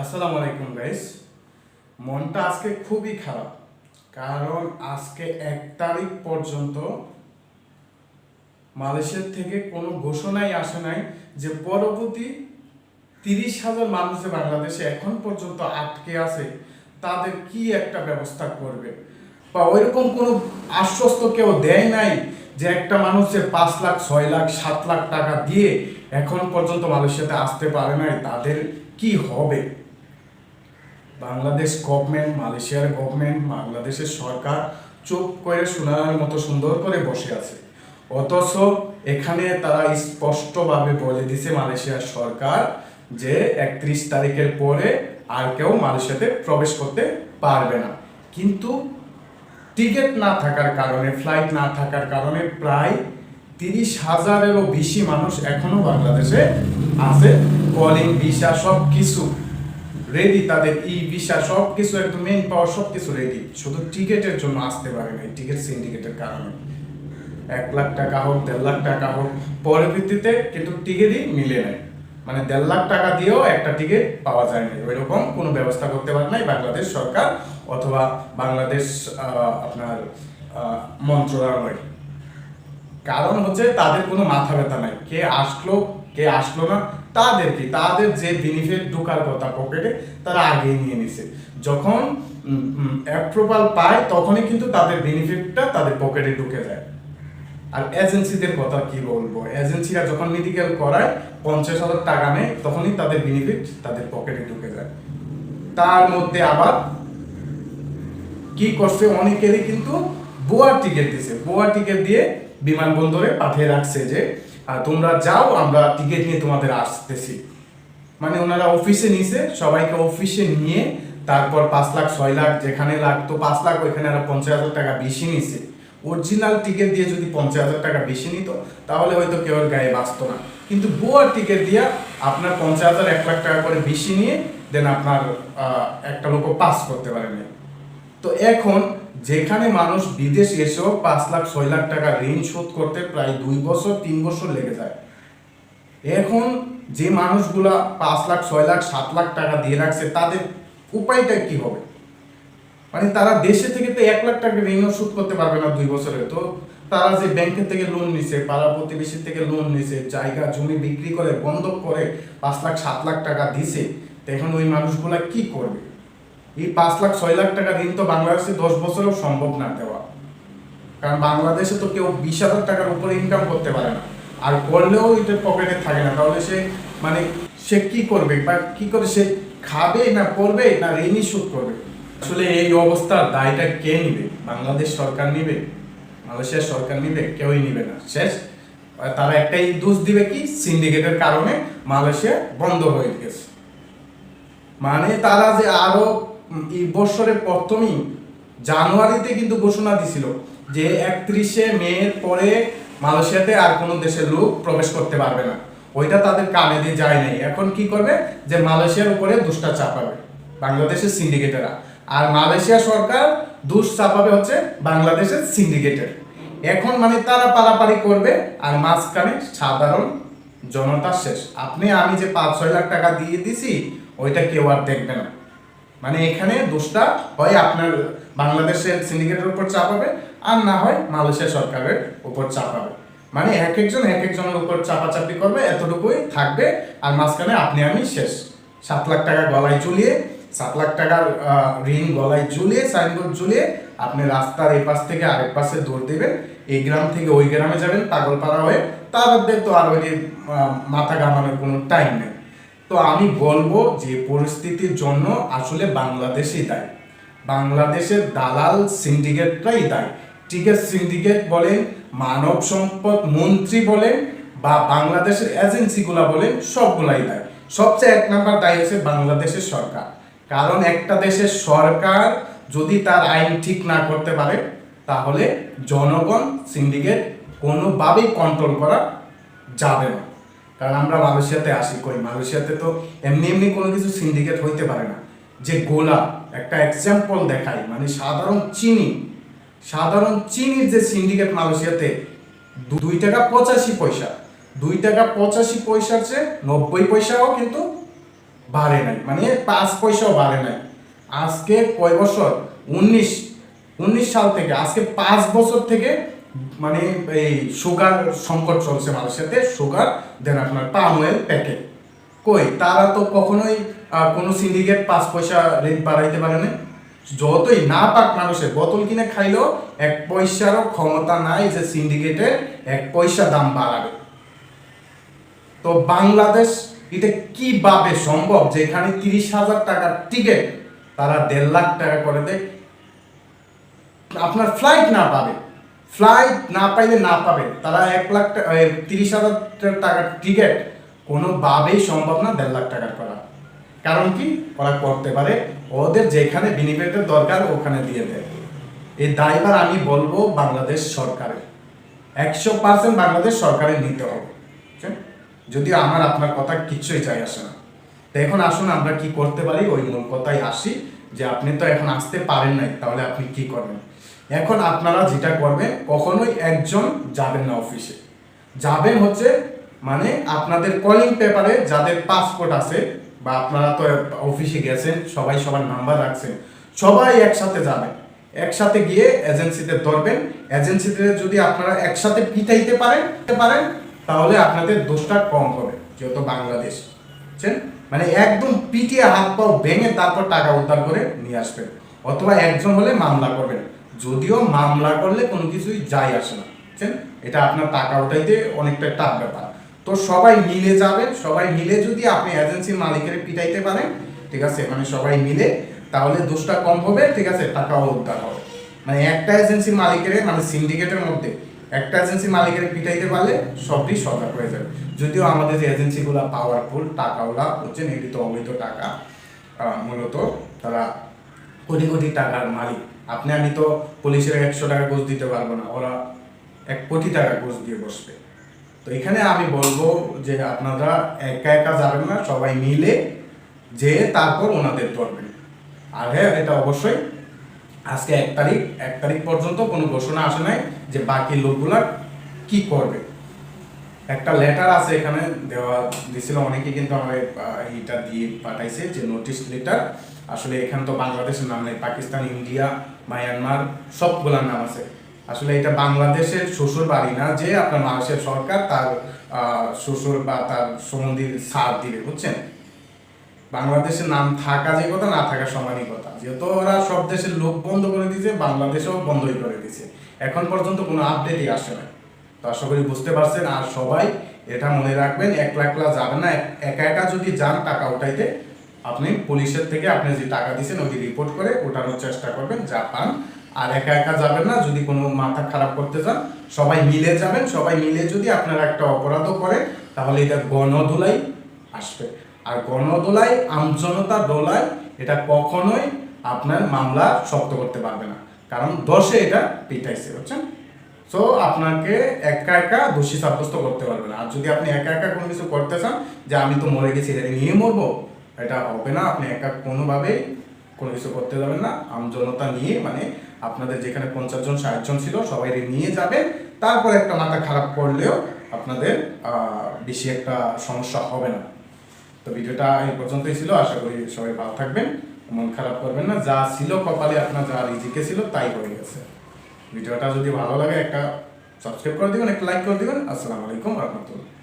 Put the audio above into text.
আসসালামু আলাইকুম গাইস মনটা আজকে খুবই খারাপ, কারণ আজকে এক তারিখ পর্যন্ত মালয়েশিয়ার থেকে কোনো ঘোষণাই আসে নাই যে পরবর্তী তিরিশ হাজার মানুষ বাংলাদেশে এখন পর্যন্ত আটকে আছে, তাদের কি একটা ব্যবস্থা করবে? বা ওইরকম কোনো আশ্বস্ত কেউ দেয় নাই যে একটা মানুষ পাঁচ লাখ, ছয় লাখ, সাত লাখ টাকা দিয়ে এখন পর্যন্ত মালয়েশিয়াতে আসতে পারে নাই? তাদের কি হবে? বাংলাদেশ গভর্নমেন্ট মালয়েশিয়ার গভর্নমেন্ট বাংলাদেশের সরকার চুপ করে শোনার মতো সুন্দর করে বসে আছে। অথচ এখানে তারা স্পষ্টভাবে বলে দিছে মালয়েশিয়ার সরকার যে একত্রিশ তারিখের পরে আর কেউ মালয়েশিয়াতে প্রবেশ করতে পারবে না। কিন্তু টিকিট না থাকার কারণে ফ্লাইট না থাকার কারণে প্রায় তিরিশ হাজারেরও বেশি মানুষ এখনও বাংলাদেশে আছে। কলিং ভিসা সব কিছু রেডি তাদের ই ভিসা সব কিছু একদম মেন পাওয়ার সব কিছু রেডি শুধু টিকিটের জন্য আসতে পারে না টিকিট সিন্ডিকেটের কারণে। এক লাখ টাকা হোক, দেড় লাখ টাকা হোক পরবর্তীতে কিন্তু টিকিটই মিলে নেয় মানে দেড় লাখ টাকা দিয়েও একটা টিকিট পাওয়া যায় না ওইরকম কোনো ব্যবস্থা করতে পারে নাই বাংলাদেশ সরকার অথবা বাংলাদেশ আপনার মন্ত্রণালয়। কারণ হচ্ছে তাদের কোনো মাথা ব্যথা নাই। কে আসলো কে আসলো না তাদের কি তাদের যে বেনিফিট ঢোকার কথা পকেটে তারা আগেই নিয়ে নিছে। যখন অ্যাপ্রুভাল পায়, তখনই কিন্তু তাদের বেনিফিটটা তাদের পকেটে ঢুকে যায়। আর এজেন্সিদের কথা কি বলব? এজেন্সিরা যখন মেডিকেল করায়, পঞ্চাশ হাজার টাকা নেয়, তখনই তাদের বেনিফিট তাদের পকেটে ঢুকে যায়। তার মধ্যে আবার কি করছে? অনেকেরই কিন্তু বোয়ার টিকিট দিছে। বোয়ার টিকিট দিয়ে বিমানবন্দরে পাঠিয়ে রাখছে যে তোমরা যাও, আমরা টিকিট নিয়ে তোমাদের আসতেছি। মানে ওনারা অফিসে নিছে, সবাইকে অফিসে নিয়ে তারপর পাঁচ লাখ, ছয় লাখ যেখানে লাগতো পাঁচ লাখ ওইখানে আরও পঞ্চাশ হাজার টাকা বেশি নিছে। অরিজিনাল টিকিট দিয়ে যদি পঞ্চাশ হাজার টাকা বেশি নিত, তাহলে হয়তো কেউ গায়ে বাঁচতো না। কিন্তু বোয়ার টিকিট দিয়ে আপনার পঞ্চাশ হাজার, এক লাখ টাকা করে বেশি নিয়ে দেন আপনার একটা লোক পাস করতে পারেনি। তো এখন যেখানে মানুষ বিদেশ এসেও পাঁচ লাখ, ছয় লাখ টাকা ঋণ শোধ করতে প্রায় দুই বছর, তিন বছর লেগে যায়। এখন যে মানুষগুলা পাঁচ লাখ, ছয় লাখ, সাত লাখ টাকা দিয়ে রাখছে, তাদের উপায়টা কি হবে? মানে তারা দেশে থেকে তো এক লাখ টাকা ঋণও শোধ করতে পারবে না দুই বছরে তো তারা যে ব্যাংকের থেকে লোন নিছে, পাড়া প্রতিবেশী থেকে লোন নিছে, জায়গা, জমি বিক্রি করে, বন্ধক করে পাঁচ লাখ, সাত লাখ টাকা দিছে, তো এখন ওই মানুষগুলা কি করবে? এই পাঁচ লাখ, ছয় লাখ টাকা ঋণ তো বাংলাদেশে দশ বছরেও সম্ভব না দেওয়া। কারণ বাংলাদেশে তো কেউ বিশ হাজার টাকার উপরে ইনকাম করতে পারে না। আর করলেও এটা পকেটে থাকে না। তাহলে সে মানে সে কি করবে? বা কি করে সে খাবে না করবে না ঋণই শোধ করবে? আসলে এই অবস্থার দায়টা কে নিবে? বাংলাদেশ সরকার নিবে? মালয়েশিয়ার সরকার নিবে? কেউই নিবে না। শেষ। তারা একটাই দোষ দিবে কি? সিন্ডিকেটের কারণে মালয়েশিয়া বন্ধ হয়ে গেছে। মানে তারা যে আরও এই বছরের প্রথমেই জানুয়ারিতে কিন্তু ঘোষণা দিছিল যে একত্রিশে মে পরে মালয়েশিয়াতে আর কোনো দেশের লোক প্রবেশ করতে পারবে না। ওইটা তাদের কানে দিয়ে যায় নাই। এখন কি করবে? যে মালয়েশিয়ার উপরে দুষ্টা চাপাবে বাংলাদেশের সিন্ডিকেটেরা। আর মালয়েশিয়া সরকার দুষ চাপাবে হচ্ছে বাংলাদেশের সিন্ডিকেটের। এখন মানে তারা পারাপারি করবে আর মাঝখানে সাধারণ জনতা শেষ। আপনি আমি যে পাঁচ ছয় লাখ টাকা দিয়ে দিছি, ওইটা কেউ আর দেখবে না। মানে এখানে দোষটা হয় আপনার বাংলাদেশের সিন্ডিকেটের উপর চাপাবে আর না হয় মালয়েশিয়া সরকারের উপর চাপাবে মানে এক একজন এক একজনের উপর চাপাচাপি করবে, এতটুকুই থাকবে, আর মাঝখানে আপনি আমি শেষ। সাত লাখ টাকা গলায় ঝুলিয়ে, সাত লাখ টাকার ঋণ গলায় ঝুলিয়ে সাইনবোর্ড ঝুলিয়ে আপনি রাস্তার এই পাশ থেকে আরেক পাশে দৌড় দিবেন। এই গ্রাম থেকে ওই গ্রামে যাবেন, পাগলপাড়া হয়ে। তাদের তো আর ওই মাথা ঘামানোর কোনো টাইম নেই। তো আমি বলব যে পরিস্থিতির জন্য আসলে বাংলাদেশই দায়। বাংলাদেশের দালাল সিন্ডিকেটটাই দায়ী। টিকেট সিন্ডিকেট বলেন, মানব সম্পদ মন্ত্রী বলেন, বা বাংলাদেশের এজেন্সিগুলা বলেন, সবগুলাই দায়ী। সবচেয়ে এক নাম্বার দায় হচ্ছে বাংলাদেশের সরকার। কারণ একটা দেশের সরকার যদি তার আইন ঠিক না করতে পারে, তাহলে জনগণ, সিন্ডিকেট কোনোভাবেই কন্ট্রোল করা যাবে না। কারণ আমরা মালয়েশিয়াতে আসি, কই। মালয়েশিয়াতে তো এমনি এমনি কোনো কিছু সিন্ডিকেট হইতে পারে না। যে গোলা, একটা এক্সাম্পল দেখাই মানে সাধারণ চিনি, সাধারণ চিনির যে সিন্ডিকেট মালয়েশিয়াতে দুই টাকা পঁচাশি পয়সা, দুই টাকা পঁচাশি পয়সার চেয়ে নব্বই পয়সাও কিন্তু বাড়ে নাই মানে পাঁচ পয়সাও বাড়ে নাই। আজকে কয় বছর? উনিশ উনিশ সাল থেকে, আজকে পাঁচ বছর থেকে মানে এই সুগার সংকট চলছে মালয়েশিয়াতে সুগার দেন আপনার পাম অয়েল প্যাকেট কই? তারা তো কখনোই কোনো সিন্ডিকেট পাঁচ পয়সা রেট বাড়াইতে পারে না। যতই না পাক মানুষের, বোতল কিনে খাইলেও এক পয়সারও ক্ষমতা নাই যে সিন্ডিকেটে এক পয়সা দাম বাড়াবে। তো বাংলাদেশ, এটা কীভাবে সম্ভব? যেখানে তিরিশ হাজার টাকার টিকিট তারা দেড় লাখ টাকা করে দেয়। আপনার ফ্লাইট না পাবে। ফ্লাইট না পাইলে না পাবে তারা এক লাখ তিরিশ হাজার টাকার টিকিট কোনোভাবেই সম্ভব না দেড় লাখ টাকার করা। কারণ কি? ওরা করতে পারে, ওদের যেখানে বিনিয়োগের দরকার ওখানে দিয়ে দেয়। এই দায়ভার আমি বলব বাংলাদেশ সরকারের। একশো পার্সেন্ট বাংলাদেশ সরকারের নিতে হবে? যদিও আমার, আপনার কথা কিচ্ছুই চাই আসে না। তো এখন আসুন, আমরা কি করতে পারি? ওই মূল কথায় আসি যে আপনি তো এখন আসতে পারেন নাই, তাহলে আপনি কি করবেন এখন আপনারা যেটা করবেন, কখনোই একজন যাবেন না অফিসে যাবেন হচ্ছে মানে আপনাদের কলিং পেপারে যাদের পাসপোর্ট আছে, বা আপনারা তো অফিসে গেছেন, সবাই সবার নাম্বার রাখছেন, সবাই একসাথে যাবেন। একসাথে গিয়ে এজেন্সিতে ধরবেন। এজেন্সিতে যদি আপনারা একসাথে পিটাইতে পারেন পারেন, তাহলে আপনাদের দোষটা কম হবে, যেহেতু বাংলাদেশ। বুঝছেন? মানে একদম পিটিয়ে হাত পাও ভেঙে তারপর টাকা উদ্ধার করে নিয়ে আসবেন, অথবা একজন হলে মামলা করবেন। যদিও মামলা করলে কোনো কিছুই যায় আসে না। বুঝছেন? এটা আপনার টাকা উঠাইতে অনেকটা টাফ ব্যাপার। তো সবাই মিলে যাবেন সবাই মিলে যদি আপনি এজেন্সির মালিকের পিটাইতে পারেন, ঠিক আছে? মানে সবাই মিলে, তাহলে দোষটা কম হবে, ঠিক আছে? টাকাও উদ্ধার হবে। মানে একটা এজেন্সির মালিকের মানে সিন্ডিকেটের মধ্যে একটা এজেন্সি মালিকের পিটাইতে পারলে সবই সজাগ হয়ে যাবে। যদিও আমাদের যে এজেন্সিগুলো পাওয়ারফুল টাকাওয়ালা হচ্ছে এটি তো অবৈধ টাকা। মূলত তারা কোটি কোটি টাকার মালিক। আপনি, আমি তো পুলিশের একশো টাকা ঘুষ দিতে পারব না, ওরা এক কোটি টাকা ঘুষ দিয়ে বসবে। তো এখানে আমি বলব যে আপনারা একা একা যাবেন না, সবাই মিলে যে তারপর ওনাদের ধরবেন। আর হ্যাঁ এটা অবশ্যই আজকে এক তারিখ এক তারিখ পর্যন্ত কোনো ঘোষণা আসে নাই যে বাকি লোকগুলা কি করবে। একটা লেটার আছে এখানে দেওয়া দিছিল অনেকে কিন্তু আমার এইটা দিয়ে পাঠাইছে যে নোটিশ লেটার আসলে এখানে তো বাংলাদেশের নাম নেই, পাকিস্তান, ইন্ডিয়া, মায়ানমার, সবগুলার নাম আছে। আসলে এটা বাংলাদেশের শ্বশুর বাড়ি না, যে আপনার মানুষের সরকার তার শ্বশুর বা তার সম্বন্ধীর সার দিবে, বুঝছেন? বাংলাদেশের নাম থাকা যে কথা, না থাকা সমানই কথা। যেহেতু ওরা সব দেশের লোক বন্ধ করে দিয়েছে, বাংলাদেশেও বন্ধই করে দিয়েছে। এখন পর্যন্ত কোনো আপডেটই আসে না তো আশা করি বুঝতে পারছেন। আর সবাই এটা মনে রাখবেন, একলা একলা যাবেন না। এক- একা যদি যান টাকা উঠাইতে, আপনি পুলিশের থেকে আপনি যে টাকা দিয়েছেন ওই রিপোর্ট করে ওঠানোর চেষ্টা করবেন, যা পান। আর একা একা যাবেন না, যদি কোনো মাথা খারাপ করতে চান, সবাই মিলে যাবেন। সবাই মিলে যদি আপনারা একটা অপরাধও করে, তাহলে এটা গণদোলাই আসবে। আর গণদোলাই আমজনতা দোলায় এটা কখনোই আপনার মামলা শক্ত করতে পারবে না। কারণ দশে এটা পিটাইছে, বুঝছেন? সো আপনাকে একা একা দোষী সাব্যস্ত করতে পারবে না। আর যদি আপনি একা একা কোনো কিছু করতে চান, যে আমি তো মরে গেছি, এটা নিয়ে মরবো, এটা হবে না। আপনি একা কোনোভাবেই কোনো কিছু করতে যাবেন না। আমজনতা নিয়ে মানে আপনাদের যেখানে পঞ্চাশ জন, ষাট জন ছিল, সবাই নিয়ে যাবেন তারপর একটা মাথা খারাপ করলেও আপনাদের বেশি একটা সমস্যা হবে না। তো ভিডিওটা এই পর্যন্তই ছিল। আশা করি সবাই ভালো থাকবেন। মন খারাপ করবেন না। যা ছিল কপালে আপনার, যা রিজিকে ছিল, তাই হয়ে গেছে। ভিডিওটা যদি ভালো লাগে একটা সাবস্ক্রাইব করে দিবেন, একটা লাইক করে দিবেন। আসসালামু আলাইকুম রহমতুল্লাহ।